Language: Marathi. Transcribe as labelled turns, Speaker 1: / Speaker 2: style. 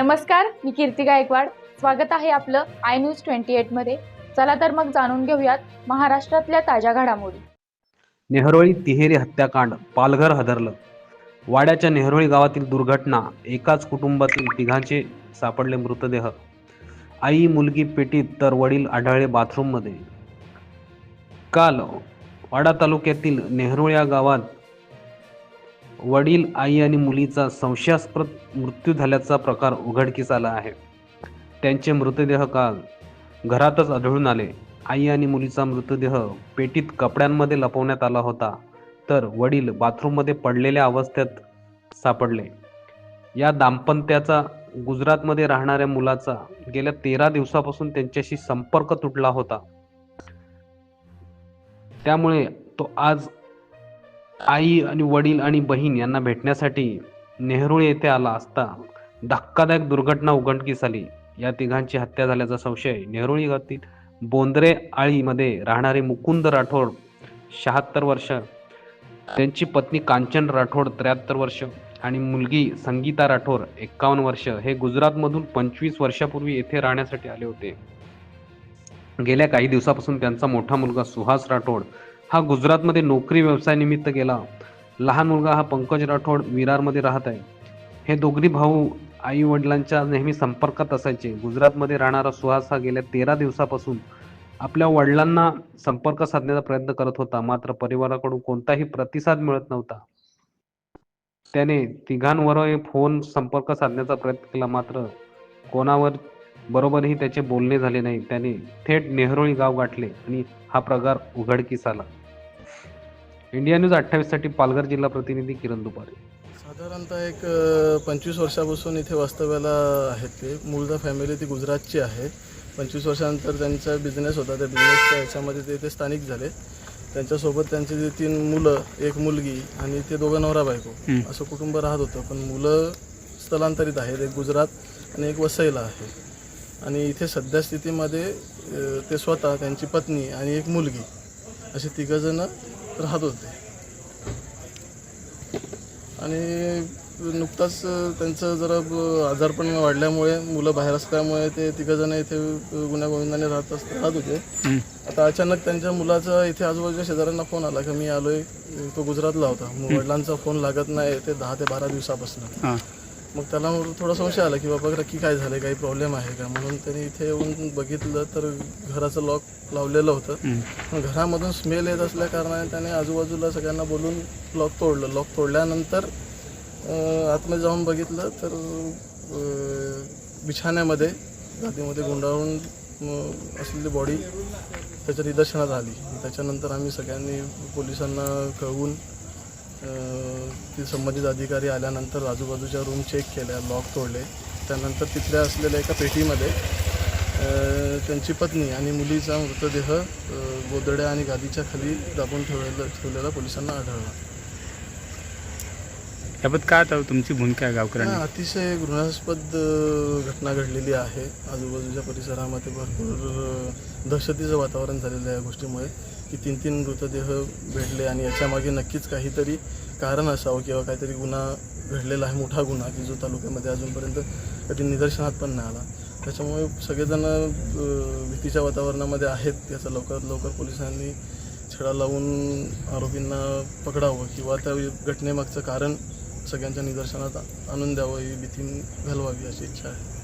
Speaker 1: नमस्कार मी कीर्ती गायकवाड. स्वागत आहे आपलं आय न्यूज ट्वेंटी एटमध्ये चला तर मग जाणून घेऊयात महाराष्ट्रातल्या ताज्या घडामोडी.
Speaker 2: नेहरोळी तिहेरी हत्याकांड पालघर हदरलं. वाड्याच्या नेहरोळी गावातील दुर्घटना एकाच कुटुंबातील तिघांचे सापडले मृतदेह. आई मुलगी पेटीत तर वडील आढळले बाथरूममध्ये काल वाडा तालुक्यातील नेहरोळ या गावात वडील आई आणि मुलीचा संशयास्पद मृत्यू झाल्याचा प्रकार उघडकीस आला आहे. त्यांचे मृतदेह काल घरातच आढळून आले. आई आणि मुलीचा मृतदेह पेटीत कपड्यांमध्ये लपवण्यात आला होता तर वडील बाथरूममध्ये पडलेल्या अवस्थेत सापडले. या दाम्पत्याचा गुजरातमध्ये राहणाऱ्या मुलाचा गेल्या तेरा दिवसापासून त्यांच्याशी संपर्क तुटला होता. त्यामुळे तो आज आई आणि वडील आणि बहीण यांना भेटण्यासाठी नेहरू येथे आला असता धक्कादायक दुर्घटना उघडकीस आली. या तिघांची हत्या झाल्याचा संशय नेहरूळी गावातील बोंद्रे आळीमध्ये राहणारे मुकुंद राठोड शहात्तर वर्ष त्यांची पत्नी कांचन राठोड त्र्याहत्तर वर्ष आणि मुलगी संगीता राठोड एक्कावन्न वर्ष हे गुजरातमधून पंचवीस वर्षापूर्वी येथे राहण्यासाठी आले होते. गेल्या काही दिवसापासून त्यांचा मोठा मुलगा सुहास राठोड हा गुजरातमध्ये नोकरी व्यवसायानिमित्त गेला. लहान मुलगा हा पंकज राठोड विरारमध्ये राहत आहे. हे दोघी भाऊ आई वडिलांच्या नेहमी संपर्कात असायचे. गुजरातमध्ये राहणारा सुहास हा गेल्या तेरा दिवसापासून आपल्या वडिलांना संपर्क साधण्याचा प्रयत्न करत होता. मात्र परिवाराकडून कोणताही प्रतिसाद मिळत नव्हता. त्याने तिघांवर फोन संपर्क साधण्याचा प्रयत्न केला. मात्र कोणावर बरोबरही त्याचे बोलणे झाले नाही. त्याने थेट नेहरोळी गाव गाठले आणि हा प्रकार उघडकीस आला. इंडिया न्यूज अठ्ठावीससाठी पालघर जिल्हा प्रतिनिधी किरण दुपारे.
Speaker 3: साधारणतः एक पंचवीस वर्षापासून इथे वास्तव्याला आहेत ते. मूळचा फॅमिली ती गुजरातची आहे. पंचवीस वर्षानंतर त्यांचा बिझनेस होता. त्या बिझनेसच्या ह्याच्यामध्ये ते इथे स्थानिक झाले. त्यांच्यासोबत त्यांची जी तीन मुलं एक मुलगी आणि ते दोघं नवरा बायको असं कुटुंब राहत होतं. पण मुलं स्थलांतरित आहेत. एक गुजरात आणि एक वसईला आहे. आणि इथे सध्या स्थितीमध्ये ते स्वतः त्यांची पत्नी आणि एक मुलगी असे तिघंजणं राहत होते. आणि नुकताच त्यांचं जरा आजारपण वाढल्यामुळे मुलं बाहेर असल्यामुळे ते तिघंजणं इथे गुन्ह्यागोविंदाने राहत असत राहत होते. आता अचानक त्यांच्या मुलाचा इथे आजूबाजूच्या शेजाऱ्यांना फोन आला की मी आलोय तो गुजरातला होता. मग वडिलांचा फोन लागत नाही ते दहा ते बारा दिवसापासून. मग त्याला थोडा संशय आला की बाबा नक्की काय झालं काही प्रॉब्लेम आहे का? म्हणून त्यांनी इथे येऊन बघितलं तर घराचं लॉक लावलेलं होतं. घरामधून स्मेल येत असल्या कारणाने त्याने आजूबाजूला सगळ्यांना बोलून लॉक तोडलं. लॉक तोडल्यानंतर आतमध्ये जाऊन बघितलं तर बिछाण्यामध्ये गादीमध्ये गुंडाळून असलेली बॉडी त्याच्या निदर्शनात आली. त्याच्यानंतर आम्ही सगळ्यांनी पोलिसांना कळवून ते संबंधित अधिकारी आल्यानंतर आजूबाजूच्या रूम चेक केल्या लॉक तोडले. त्यानंतर तिथल्या असलेल्या एका पेटीमध्ये त्यांची पत्नी आणि मुलीचा मृतदेह गोदड्या आणि गादीच्या खाली दाबून ठेवलेला ठेवलेला पोलिसांना आढळला.
Speaker 4: याबाबत काय आता तुमची भूमिका आहे गावकऱ्यांनी?
Speaker 3: अतिशय घृणास्पद घटना घडलेली आहे. आजूबाजूच्या परिसरामध्ये भरपूर दहशतीचं वातावरण झालेलं आहे या गोष्टीमुळे की तीन तीन मृतदेह भेटले आणि याच्यामागे नक्कीच काहीतरी कारण असावं किंवा काहीतरी गुन्हा घडलेला आहे मोठा गुन्हा की जो तालुक्यामध्ये अजूनपर्यंत कधी निदर्शनात पण नाही आला. त्याच्यामुळे सगळेजण भीतीच्या वातावरणामध्ये आहेत. याचा लवकरात लवकर पोलिसांनी छडा लावून आरोपींना पकडावं किंवा त्या घटनेमागचं कारण सगळ्यांच्या निदर्शनात आणून द्यावं ही भीती घालवावी अशी इच्छा आहे.